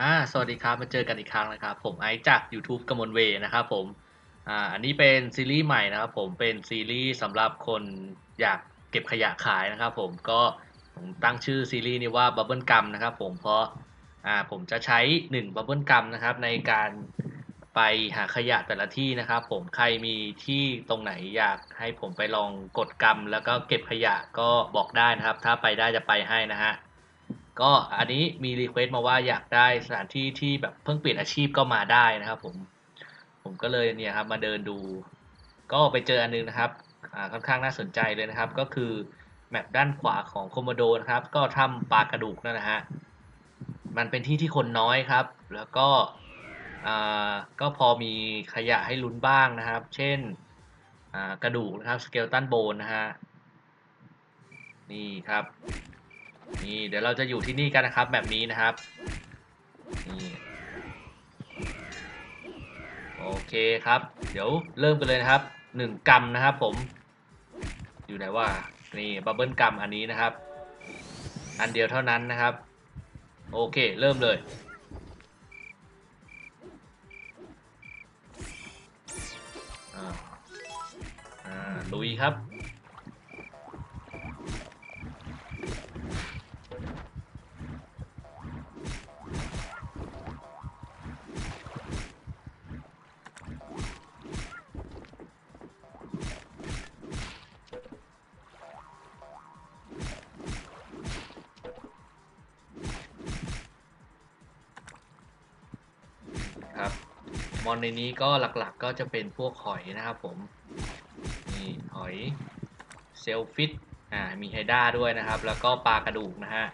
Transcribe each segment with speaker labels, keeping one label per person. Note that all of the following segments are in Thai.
Speaker 1: อ่าสวัสดีครับ มาเจอกันอีกครั้งนะครับ ผมไอซ์จาก YouTube กมลเวนะครับผมอ่าอันนี้เป็นซีรีส์ใหม่นะครับผมเป็นซีรีส์สำหรับคนอยากเก็บขยะขายนะครับผมก็ผมตั้งชื่อซีรีส์นี้ว่า Bubble Gum นะครับผมเพราะอ่าผมจะใช้1 Bubble Gum นะครับในการไปหาขยะแต่ละที่นะครับ ผมใครมีที่ตรงไหนอยากให้ผมไปลองกดกรรม แล้วก็เก็บขยะก็บอกได้นะครับ ถ้าไปได้จะไปให้นะฮะ ก็อันนี้มีรีเควสต์มาว่าอยากได้สถานที่ที่แบบเพิ่งเปลี่ยนอาชีพก็มาได้นะครับ ผม ผมก็เลยเนี่ยครับมาเดินดู ก็ไปเจออันนึงนะครับค่อนข้างน่าสนใจเลยนะครับ ก็คือแมปด้านขวาของโคโมโดนะครับ ก็ทำปลากระดูกนั่นนะฮะมันเป็นที่ที่คนน้อยครับ แล้วก็ก็พอมีขยะให้ลุ้นบ้างนะครับ เช่นกระดูกนะครับสเกลตันโบนนะฮะนี่ครับ นี่เดี๋ยวเราจะอยู่ที่นี่กันนะครับแบบนี้นะครับนี่โอเคครับ เดี๋ยวเริ่มกันเลยนะครับหนึ่งกรัมนะครับผม อยู่ไหนว่านี่บับเบิลกรัมอันนี้นะครับ อันเดียวเท่านั้นนะครับ โอเคเริ่มเลยอ่าลุยครับ ครับ มอนในนี้ก็หลักๆก็จะเป็นพวกหอยนะครับผมนี่หอยเซลฟิตอ่ามีไฮด้าด้วยนะครับ แล้วก็ปลากระดูกนะฮะ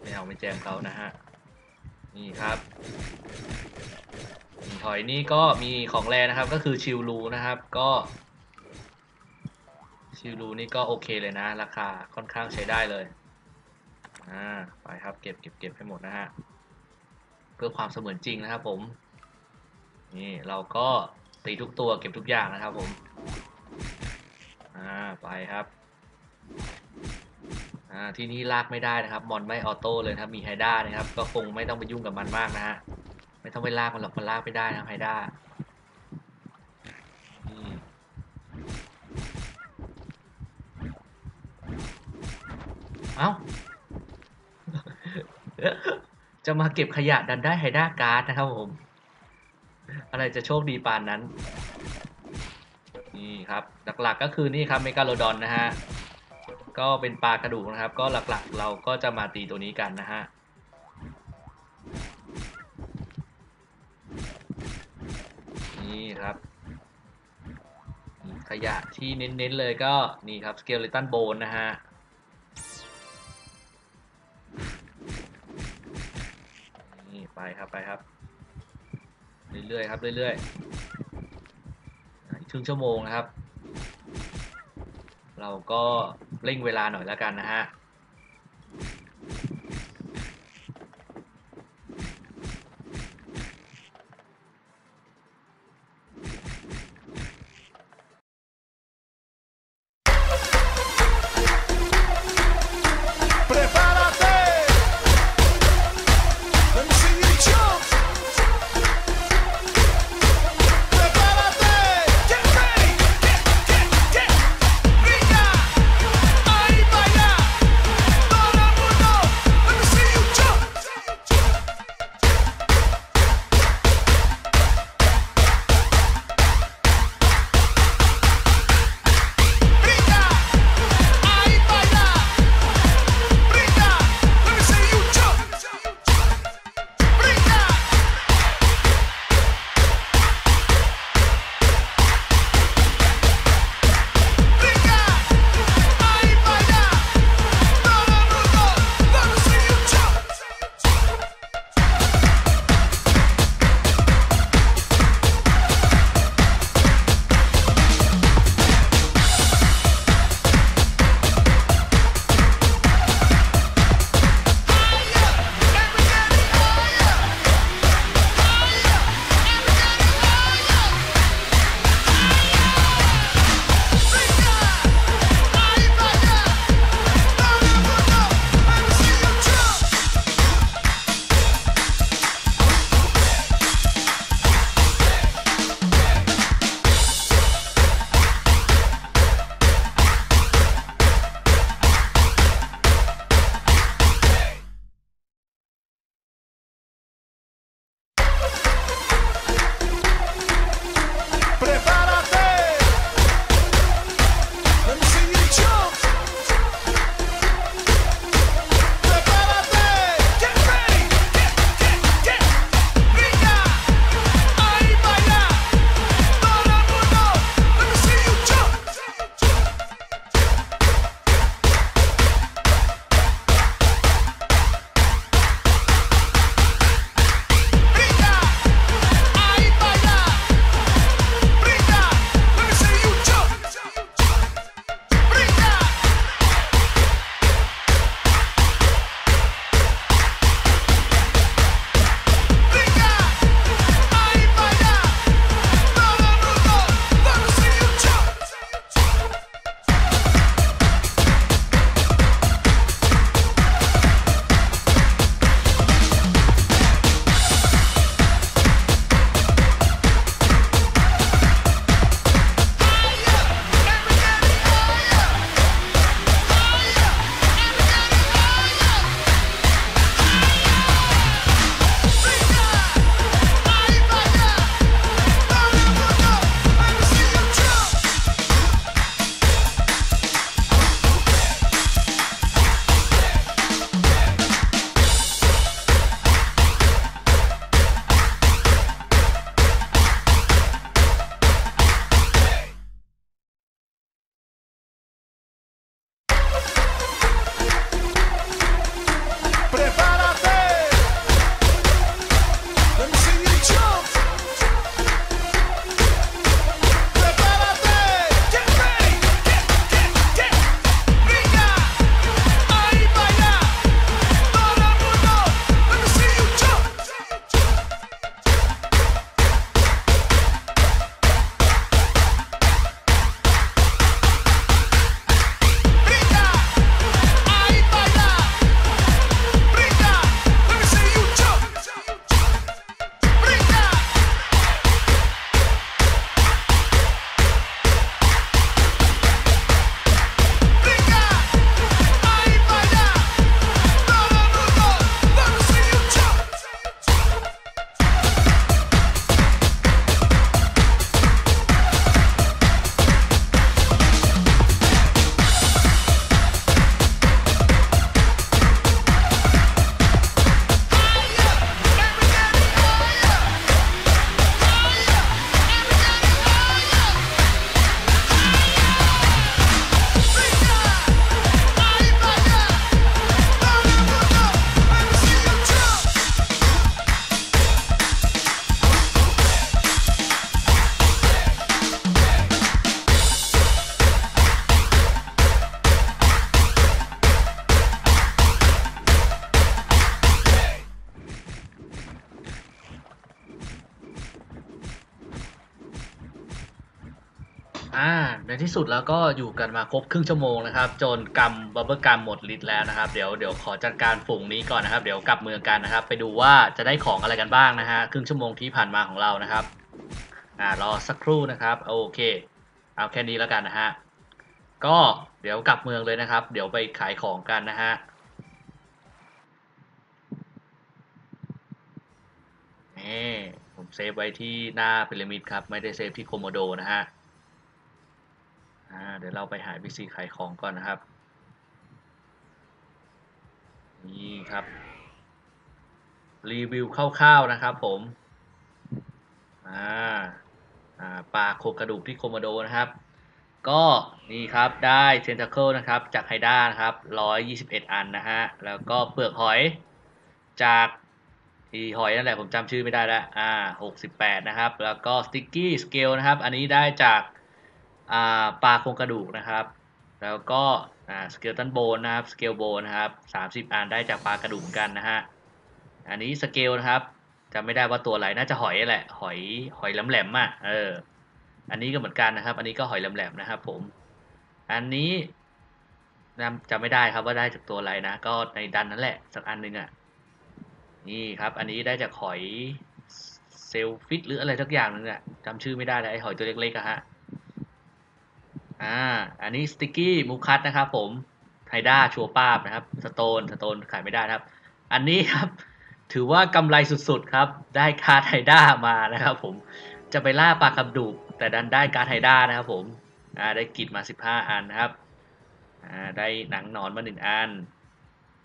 Speaker 1: ไม่เอาไม่แจมเขานะฮะนี่ครับหอยนี่ก็มีของแรนะครับ ก็คือชิลลูนะครับก็ชิลลูนี่ก็โอเคเลยนะ ราคาค่อนข้างใช้ได้เลยอ่าไปครับเก็บเก็บเก็บให้หมดนะฮะ เพื่อความเสมือนจริงนะครับผม นี่เราก็ตีทุกตัวเก็บทุกอย่างนะครับผม อ่าไปครับ อ่าที่นี่ลากไม่ได้นะครับ มอนไม่ออโต้เลยครับ มีไฮด้านะครับ ก็คงไม่ต้องไปยุ่งกับมันมากนะฮะ ไม่ต้องไปลากมันหรอกมันลากไม่ได้นะไฮด้าเอ้า จะมาเก็บขยะดันได้ไฮด้าการ์ดนะครับผม อะไรจะโชคดีปานนั้น นี่ครับ หลักๆก็คือนี่ครับเมกาโลดอนนะฮะ ก็เป็นปลากระดูกนะครับ ก็หลักๆเราก็จะมาตีตัวนี้กันนะฮะนี่ครับ ขยะที่เน้นๆเลยก็นี่ครับสเกลเลตันโบนนะฮะ ครับไปครับเรื่อยๆครับเรื่อยๆครึ่งชั่วโมงนะครับ เราก็เร่งเวลาหน่อยแล้วกันนะฮะ ที่สุดแล้วก็อยู่กันมาครบครึ่งชั่วโมงนะครับ จนกำบับเบิลกัมหมดฤทธิ์แล้วนะครับ เดี๋ยวเดี๋ยวขอจัดการฝูงนี้ก่อนนะครับ เดี๋ยวกลับเมืองกันนะครับ ไปดูว่าจะได้ของอะไรกันบ้างนะฮะครึ่งชั่วโมงที่ผ่านมาของเรานะครับ อ่ารอสักครู่นะครับโอเค เอาแค่นี้แล้วกันนะฮะก็เดี๋ยวกลับเมืองเลยนะครับ เดี๋ยวไปขายของกันนะฮะนี่ผมเซฟไว้ที่หน้าพีระมิดครับ ไม่ได้เซฟที่โคโมโดนะฮะ อ่าเดี๋ยวเราไปหาบิ๊กซีขายของก่อนนะครับ นี่ครับ รีวิวคร่าวๆนะครับผมอ่าอ่าปลาโครงกระดูกที่โคโมโดนะครับ ก็นี่ครับได้เทน t าเคิลนะครับ จากไฮด้านะครับ 121 อันนะฮะ แล้วก็เปลือกหอยจากอีหอยนั่นแหละผมจำชื่อไม่ได้แล้วอ่า 68 นะครับ แล้วก็สติ๊กกี้สเกลนะครับ อันนี้ได้จาก ปลาโครงกระดูกนะครับ แล้วก็สเกลตันโบนนะครับสเกลโบนนะครับ 30 อันได้จากปลากระดูกกันนะฮะ อันนี้สเกลนะครับจำไม่ได้ว่าตัวอะไรน่าจะหอยแหละ หอยหอยแหลมๆอะเออ อันนี้ก็เหมือนกันนะครับ อันนี้ก็หอยแหลมๆนะครับผม อันนี้จำไม่ได้ครับว่าได้จากตัวอะไรนะ ก็ในดันนั่นแหละสักอันหนึ่งอะ นี่ครับ อันนี้ได้จากหอยเซลฟิตหรืออะไรสักอย่างหนึงอะจำชื่อไม่ได้แล้วไอหอยตัวเล็กๆอะฮะ อ่า อันนี้สติกกี้มูคัตนะครับผมไฮด้าชัวป้าบนะครับ สโตน สโตนขายไม่ได้ครับ อันนี้ครับ ถือว่ากำไรสุดๆครับ ได้คาร์ไฮด้ามานะครับผม จะไปล่าปลากระดูกแต่ดันได้การ์ไฮด้านะครับผม อ่า ได้กิดมา 15 อันนะครับ อ่า ได้หนังหนอนมาหนึ่งอัน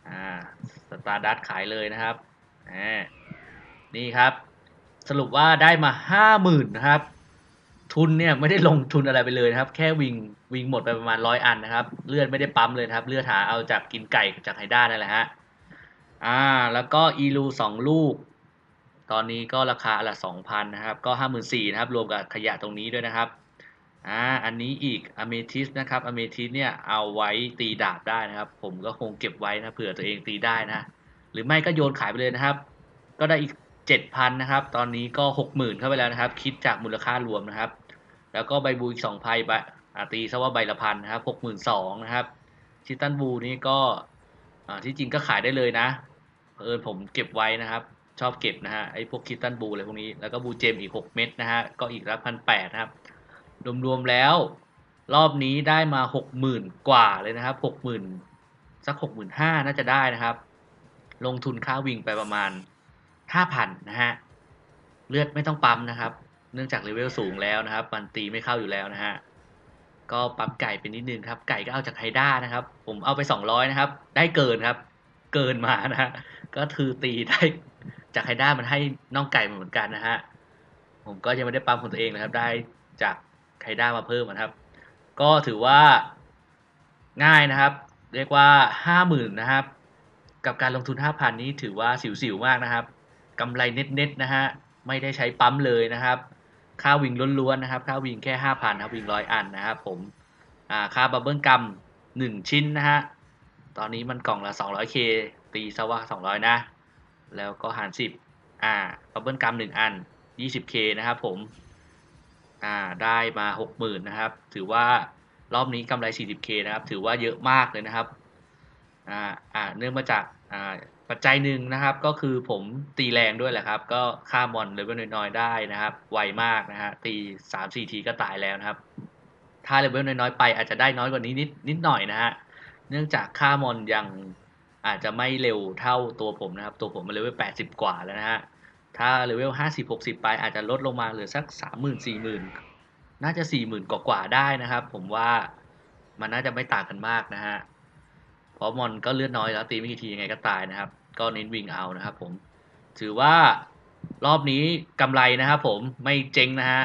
Speaker 1: อ่า สตาร์ดัตขายเลยนะครับ อ่า นี่ครับ สรุปว่าได้มาห้าหมื่นนะครับ ทุนเนี่ยไม่ได้ลงทุนอะไรไปเลยนะครับ แค่วิ่งวิ่งหมดไปประมาณร้อยอันนะครับ เลือดไม่ได้ปั๊มเลยครับ เลือดหาเอาจากกินไก่จากไฮด้านั่นแหละฮะอ่า แล้วก็อีลูสองลูก ตอนนี้ก็ราคาละสองพันนะครับ ก็ห้าหมื่นสี่นะครับ รวมกับขยะตรงนี้ด้วยนะครับอ่าอันนี้อีกอเมทิสนะครับอเมทิสเนี่ยเอาไว้ตีดาบได้นะครับ ผมก็คงเก็บไว้นะเผื่อตัวเองตีได้นะ หรือไม่ก็โยนขายไปเลยนะครับ ก็ได้อีก เจ็ดพันนะครับ ตอนนี้ก็หกหมื่นเข้าไปแล้วนะครับ คิดจากมูลค่ารวมนะครับ แล้วก็ใบบูอีกสองใบใบตีซะว่าใบละพันนะครับหกหมื่นสองนะครับชิตันบูนี่ก็ที่จริงก็ขายได้เลยนะเออผมเก็บไว้นะครับ ชอบเก็บนะฮะไอ้พวกคิตันบูอะไรพวกนี้แล้วก็บูเจมอีกหกเม็ดนะฮะก็อีกละพันแปดนะครับ รวมๆแล้ว รอบนี้ได้มาหกหมื่นกว่าเลยนะครับหกหมื่นสักหกหมื่นห้าน่าจะได้นะครับ ลงทุนค่าวิ่งไปประมาณ ห้าพันนะฮะ เลือดไม่ต้องปั๊มนะครับ เนื่องจากเลเวลสูงแล้วนะครับมันตีไม่เข้าอยู่แล้วนะฮะ ก็ปั๊มไก่เป็นนิดนึงครับ ไก่ก็เอาจากไฮด้านะครับ ผมเอาไปสองร้อยนะครับ ได้เกินครับ เกินมานะฮะ ก็คือตีได้จากไฮด้ามันให้น่องไก่เหมือนกันนะฮะ ผมก็ยังไม่ได้ปั๊มของตัวเองนะครับ ได้จากไฮด้ามาเพิ่มนะครับ ก็ถือว่าง่ายนะครับ เรียกว่าห้าหมื่นนะครับ กับการลงทุนห้าพันนี้ถือว่าสิวๆ มากนะครับ กำไรเน็ตๆนะฮะ ไม่ได้ใช้ปั๊มเลยนะครับ ค่าวิ่งล้วนๆนะครับ ค่าวิ่งแค่ห้าพันครับวิ่งร้อยอันนะครับผม อ่า ค่าบับเบิลกัมหนึ่งชิ้นนะฮะ ตอนนี้มันกล่องละ 200k ตีซะว่า 200 นะ แล้วก็หาร 10 อ่าบับเบิลกัมหนึ่งอัน 20k นะครับผม อ่า ได้มา 60,000 นะครับ ถือว่ารอบนี้กำไร 40k นะครับ ถือว่าเยอะมากเลยนะครับ อ่า อ่า เนื่องมาจาก อ่า ปัจจัยหนึ่งนะครับก็คือผมตีแรงด้วยแหละครับ ก็ฆ่ามอนเลเวลน้อยๆได้นะครับ ไวมากนะฮะตีสามสี่ทีก็ตายแล้วนะครับ ถ้าเลเวลน้อยๆไปอาจจะได้น้อยกว่านี้นิดนิดหน่อยนะฮะเนื่องจากค่ามอนยังอาจจะไม่เร็วเท่าตัวผมนะครับ ตัวผมมันเลเวลแปดสิบกว่าแล้วนะฮะถ้าเลเวลห้าสิบหกสิบไปอาจจะลดลงมาเหลือสักสามหมื่นสี่หมื่นน่าจะสี่หมื่นกว่าๆได้นะครับ ผมว่ามันน่าจะไม่ต่างกันมากนะฮะ เพราะมอนก็เลือดน้อยแล้วตีไม่กี่ทียังไงก็ตายนะครับ ก็เน้นวิ่งเอานะครับผม ถือว่ารอบนี้กำไรนะครับผมไม่เจ๊งนะฮะ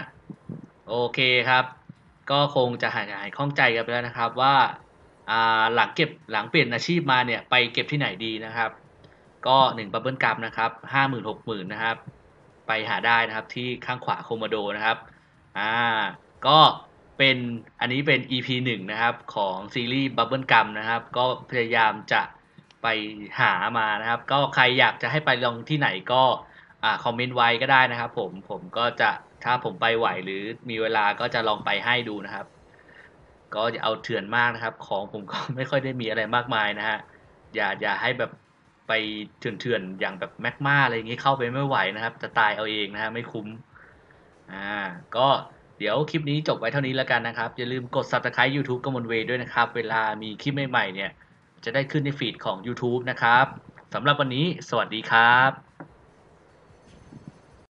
Speaker 1: โอเคครับ ก็คงจะหายหายข้องใจกันไปแล้วนะครับว่าหลังเก็บหลังเปลี่ยนอาชีพมาเนี่ยไปเก็บที่ไหนดีนะครับ ก็หนึ่งบับเบิลกัมนะครับห้าหมื่นหกหมื่นนะครับ ไปหาได้นะครับที่ข้างขวาโคมโดนะครับ อ่า ก็ เป็นอันนี้เป็น EP หนึ่งนะครับ ของซีรีส์บับเบิลกัมนะครับ ก็พยายามจะไปหามานะครับ ก็ใครอยากจะให้ไปลองที่ไหนก็อ่าคอมเมนต์ไว้ก็ได้นะครับผมผมก็จะถ้าผมไปไหวหรือมีเวลาก็จะลองไปให้ดูนะครับ ก็อย่าเอาเถื่อนมากนะครับ ของผมก็ไม่ค่อยได้มีอะไรมากมายนะฮะอย่าอย่าให้แบบไปเถื่อนๆอย่างแบบแมกมาอะไรอย่างงี้เข้าไปไม่ไหวนะครับ จะตายเอาเองนะฮะไม่คุ้มอ่าก็ เดี๋ยวคลิปนี้จบไว้เท่านี้แล้วกันนะครับ อย่าลืมกด subscribe YouTube กมลเวด้วยนะครับ เวลามีคลิปใหม่ๆเนี่ย จะได้ขึ้นในฟีดของ YouTube นะครับสำหรับวันนี้ สวัสดีครับ